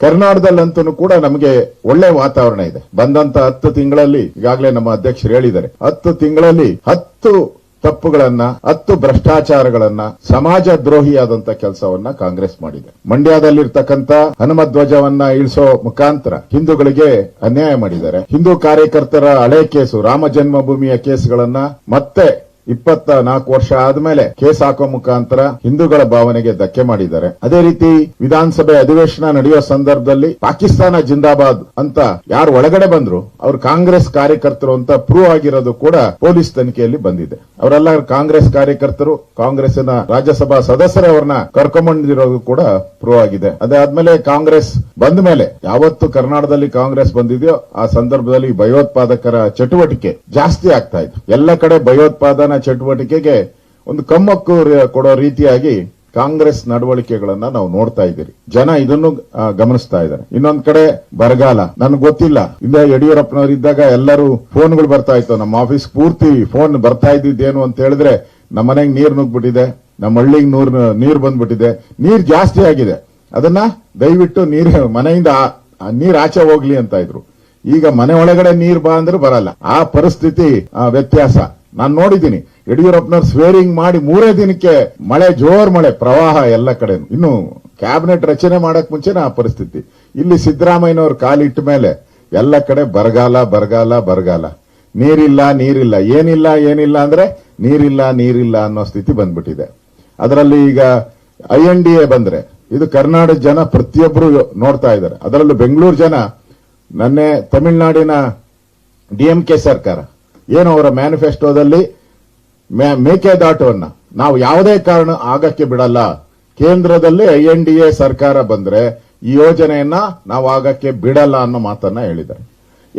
ಕರ್ನಾಟಕದಲ್ಲಂತೂ ಕೂಡ ನಮಗೆ ಒಳ್ಳೆ ವಾತಾವರಣ ಇದೆ. ಬಂದಂತ ಹತ್ತು ತಿಂಗಳಲ್ಲಿ ಈಗಾಗಲೇ ನಮ್ಮ ಅಧ್ಯಕ್ಷರು ಹೇಳಿದ್ದಾರೆ. ಹತ್ತು ತಿಂಗಳಲ್ಲಿ ಹತ್ತು ತಪ್ಪುಗಳನ್ನ, ಹತ್ತು ಭ್ರಷ್ಟಾಚಾರಗಳನ್ನ ಸಮಾಜ ದ್ರೋಹಿಯಾದಂತ ಕೆಲಸವನ್ನ ಕಾಂಗ್ರೆಸ್ ಮಾಡಿದೆ. ಮಂಡ್ಯದಲ್ಲಿರ್ತಕ್ಕಂಥ ಹನುಮ ಧ್ವಜವನ್ನ ಇಳಿಸೋ ಮುಖಾಂತರ ಹಿಂದೂಗಳಿಗೆ ಅನ್ಯಾಯ ಮಾಡಿದ್ದಾರೆ. ಹಿಂದೂ ಕಾರ್ಯಕರ್ತರ ಹಳೆ ಕೇಸು, ರಾಮ ಜನ್ಮಭೂಮಿಯ ಕೇಸ್ಗಳನ್ನ ಮತ್ತೆ ಇಪ್ಪತ್ತ ನಾಲ್ಕು ವರ್ಷ ಆದ್ಮೇಲೆ ಕೇಸ್ ಹಾಕೋ ಮುಖಾಂತರ ಹಿಂದೂಗಳ ಭಾವನೆಗೆ ಧಕ್ಕೆ ಮಾಡಿದ್ದಾರೆ. ಅದೇ ರೀತಿ ವಿಧಾನಸಭೆ ಅಧಿವೇಶನ ನಡೆಯುವ ಸಂದರ್ಭದಲ್ಲಿ ಪಾಕಿಸ್ತಾನ ಜಿಂದಾಬಾದ್ ಅಂತ ಯಾರು ಒಳಗಡೆ ಬಂದ್ರು, ಅವ್ರು ಕಾಂಗ್ರೆಸ್ ಕಾರ್ಯಕರ್ತರು ಅಂತ ಪ್ರೂವ್ ಆಗಿರೋದು ಕೂಡ ಪೊಲೀಸ್ ತನಿಖೆಯಲ್ಲಿ ಬಂದಿದೆ. ಅವರೆಲ್ಲ ಕಾಂಗ್ರೆಸ್ ಕಾರ್ಯಕರ್ತರು ಕಾಂಗ್ರೆಸ್ನ ರಾಜ್ಯಸಭಾ ಸದಸ್ಯರೇ ಅವ್ರನ್ನ ಕರ್ಕೊಂಡ್ಬಂದಿರೋದು ಕೂಡ ಪ್ರೂವ್ ಆಗಿದೆ. ಅದಾದ್ಮೇಲೆ ಕಾಂಗ್ರೆಸ್ ಬಂದ ಮೇಲೆ ಯಾವತ್ತು ಕರ್ನಾಟಕದಲ್ಲಿ ಕಾಂಗ್ರೆಸ್ ಬಂದಿದೆಯೋ, ಆ ಸಂದರ್ಭದಲ್ಲಿ ಭಯೋತ್ಪಾದಕರ ಚಟುವಟಿಕೆ ಜಾಸ್ತಿ ಆಗ್ತಾ ಇತ್ತು. ಎಲ್ಲ ಕಡೆ ಭಯೋತ್ಪಾದನಾ ಚಟುವಟಿಕೆಗೆ ಒಂದು ಕಮ್ಮಕ್ಕು ಕೊಡೋ ರೀತಿಯಾಗಿ ಕಾಂಗ್ರೆಸ್ ನಡವಳಿಕೆಗಳನ್ನ ನಾವು ನೋಡ್ತಾ ಇದ್ದೀರಿ. ಜನ ಇದನ್ನು ಗಮನಿಸ್ತಾ ಇದ್ದಾರೆ. ಇನ್ನೊಂದ್ ಕಡೆ ಬರಗಾಲ. ನನಗೆ ಗೊತ್ತಿಲ್ಲ. ಇಂದ ಯಡಿಯೂರಪ್ಪನವರು ಇದ್ದಾಗ ಎಲ್ಲರೂ ಫೋನ್ಗಳು ಬರ್ತಾ ಇತ್ತು. ನಮ್ಮ ಆಫೀಸ್ ಪೂರ್ತಿ ಫೋನ್ ಬರ್ತಾ ಇದ್ದಿದ್ದೇನು ಅಂತ ಹೇಳಿದ್ರೆ ನಮ್ಮ ಮನೆಗೆ ನೀರ್ ನುಗ್ಬಿಟ್ಟಿದೆ ನಮ್ಮ ಹಳ್ಳಿಗೆ ನೂರ್, ನೀರ್ ಬಂದ್ಬಿಟ್ಟಿದೆ. ನೀರ್ ಜಾಸ್ತಿ ಆಗಿದೆ. ಅದನ್ನ ದಯವಿಟ್ಟು ನೀರ್, ಮನೆಯಿಂದ ನೀರ್ ಆಚೆ ಹೋಗ್ಲಿ ಅಂತ ಇದ್ರು. ಈಗ ಮನೆ ಒಳಗಡೆ ನೀರ್ ಬಾ ಅಂದ್ರೆ ಬರಲ್ಲ. ಆ ಪರಿಸ್ಥಿತಿ ವ್ಯತ್ಯಾಸ. ನಾನು ನೋಡಿದ್ದೀನಿ, ಯಡಿಯೂರಪ್ಪನವ್ರು ಸ್ವೇರಿಂಗ್ ಮಾಡಿ ಮೂರೇ ದಿನಕ್ಕೆ ಮಳೆ, ಜೋರ್ ಮಳೆ, ಪ್ರವಾಹ ಎಲ್ಲ ಕಡೆ ಇನ್ನು ಕ್ಯಾಬಿನೆಟ್ ರಚನೆ ಮಾಡಕ್ ಮುಂಚೆನೇ ಆ ಪರಿಸ್ಥಿತಿ. ಇಲ್ಲಿ ಸಿದ್ದರಾಮಯ್ಯನವ್ರ ಕಾಲಿಟ್ಟ ಮೇಲೆ ಎಲ್ಲ ಕಡೆ ಬರಗಾಲ ಬರಗಾಲ ಬರಗಾಲ. ನೀರಿಲ್ಲ ನೀರಿಲ್ಲ. ಏನಿಲ್ಲ ಏನಿಲ್ಲ ಅಂದ್ರೆ ನೀರಿಲ್ಲ ನೀರಿಲ್ಲ ಅನ್ನೋ ಸ್ಥಿತಿ ಬಂದ್ಬಿಟ್ಟಿದೆ. ಅದರಲ್ಲಿ ಈಗ ಐ ಎನ್ ಡಿ ಎ ಬಂದ್ರೆ, ಇದು ಕರ್ನಾಟಕ ಜನ ಪ್ರತಿಯೊಬ್ಬರು ನೋಡ್ತಾ ಇದ್ದಾರೆ. ಅದರಲ್ಲೂ ಬೆಂಗಳೂರು ಜನ, ನನ್ನೆ ತಮಿಳುನಾಡಿನ ಡಿಎಂಕೆ ಸರ್ಕಾರ ಏನು ಅವರ ಮ್ಯಾನಿಫೆಸ್ಟೋದಲ್ಲಿ ಮೇಕೆದಾಟವನ್ನು ನಾವು ಯಾವುದೇ ಕಾರಣ ಆಗಕ್ಕೆ ಬಿಡಲ್ಲ. ಕೇಂದ್ರದಲ್ಲಿ ಎನ್ ಡಿ ಎ ಸರ್ಕಾರ ಬಂದ್ರೆ ಈ ಯೋಜನೆಯನ್ನ ನಾವು ಆಗಕ್ಕೆ ಬಿಡಲ್ಲ ಅನ್ನೋ ಮಾತನ್ನ ಹೇಳಿದ್ದಾರೆ.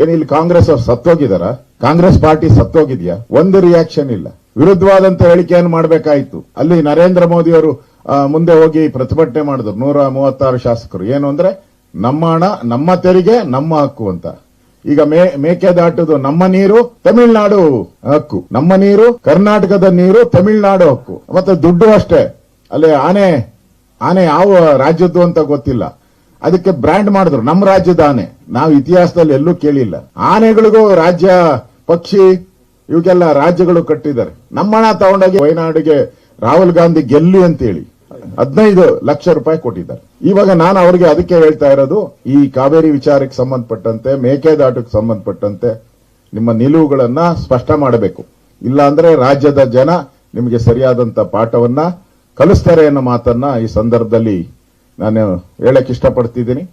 ಏನು ಇಲ್ಲಿ ಕಾಂಗ್ರೆಸ್ ಅವ್ರು ಸತ್ತೋಗಿದಾರ? ಕಾಂಗ್ರೆಸ್ ಪಾರ್ಟಿ ಸತ್ತೋಗಿದ್ಯಾ? ಒಂದು ರಿಯಾಕ್ಷನ್ ಇಲ್ಲ. ವಿರುದ್ಧವಾದಂತ ಹೇಳಿಕೆಯನ್ನು ಮಾಡಬೇಕಾಯಿತು. ಅಲ್ಲಿ ನರೇಂದ್ರ ಮೋದಿ ಅವರು ಮುಂದೆ ಹೋಗಿ ಪ್ರತಿಭಟನೆ ಮಾಡಿದ್ರು. ನೂರ ಮೂವತ್ತಾರು ಶಾಸಕರು. ಏನು ಅಂದ್ರೆ, ನಮ್ಮ ಹಣ, ನಮ್ಮ ತೆರಿಗೆ, ನಮ್ಮ ಹಕ್ಕು ಅಂತ. ಈಗ ಮೇ ಮೇಕೆದಾಟದು ನಮ್ಮ ನೀರು, ತಮಿಳುನಾಡು ಹಕ್ಕು. ನಮ್ಮ ನೀರು, ಕರ್ನಾಟಕದ ನೀರು, ತಮಿಳುನಾಡು ಹಕ್ಕು. ಮತ್ತೆ ದುಡ್ಡು ಅಷ್ಟೇ. ಅಲ್ಲಿ ಆನೆ ಆನೆ ಯಾವ ರಾಜ್ಯದ್ದು ಅಂತ ಗೊತ್ತಿಲ್ಲ. ಅದಕ್ಕೆ ಬ್ರ್ಯಾಂಡ್ ಮಾಡಿದ್ರು, ನಮ್ಮ ರಾಜ್ಯದ ಆನೆ. ನಾವು ಇತಿಹಾಸದಲ್ಲಿ ಎಲ್ಲೂ ಕೇಳಿಲ್ಲ. ಆನೆಗಳಿಗೂ ರಾಜ್ಯ, ಪಕ್ಷಿ ಇವಕ್ಕೆಲ್ಲ ರಾಜ್ಯಗಳು ಕಟ್ಟಿದ್ದಾರೆ. ನಮ್ಮ ಹಣ ತಗೊಂಡೋಗಿ ವಯನಾಡಿಗೆ ರಾಹುಲ್ ಗಾಂಧಿ ಗೆಲ್ಲಿ ಅಂತೇಳಿ ಹದಿನೈದು ಲಕ್ಷ ರೂಪಾಯಿ ಕೊಟ್ಟಿದ್ದಾರೆ. ಇವಾಗ ನಾನು ಅವರಿಗೆ ಅದಕ್ಕೆ ಹೇಳ್ತಾ ಇರೋದು, ಈ ಕಾವೇರಿ ವಿಚಾರಕ್ಕೆ ಸಂಬಂಧಪಟ್ಟಂತೆ, ಮೇಕೆದಾಟಕ್ಕೆ ಸಂಬಂಧಪಟ್ಟಂತೆ ನಿಮ್ಮ ನಿಲುವುಗಳನ್ನ ಸ್ಪಷ್ಟ ಮಾಡಬೇಕು. ಇಲ್ಲಾಂದ್ರೆ ರಾಜ್ಯದ ಜನ ನಿಮಗೆ ಸರಿಯಾದಂತ ಪಾಠವನ್ನ ಕಲಿಸ್ತಾರೆ ಅನ್ನೋ ಮಾತನ್ನ ಈ ಸಂದರ್ಭದಲ್ಲಿ ನಾನು ಹೇಳಕ್ ಇಷ್ಟಪಡ್ತಿದ್ದೀನಿ.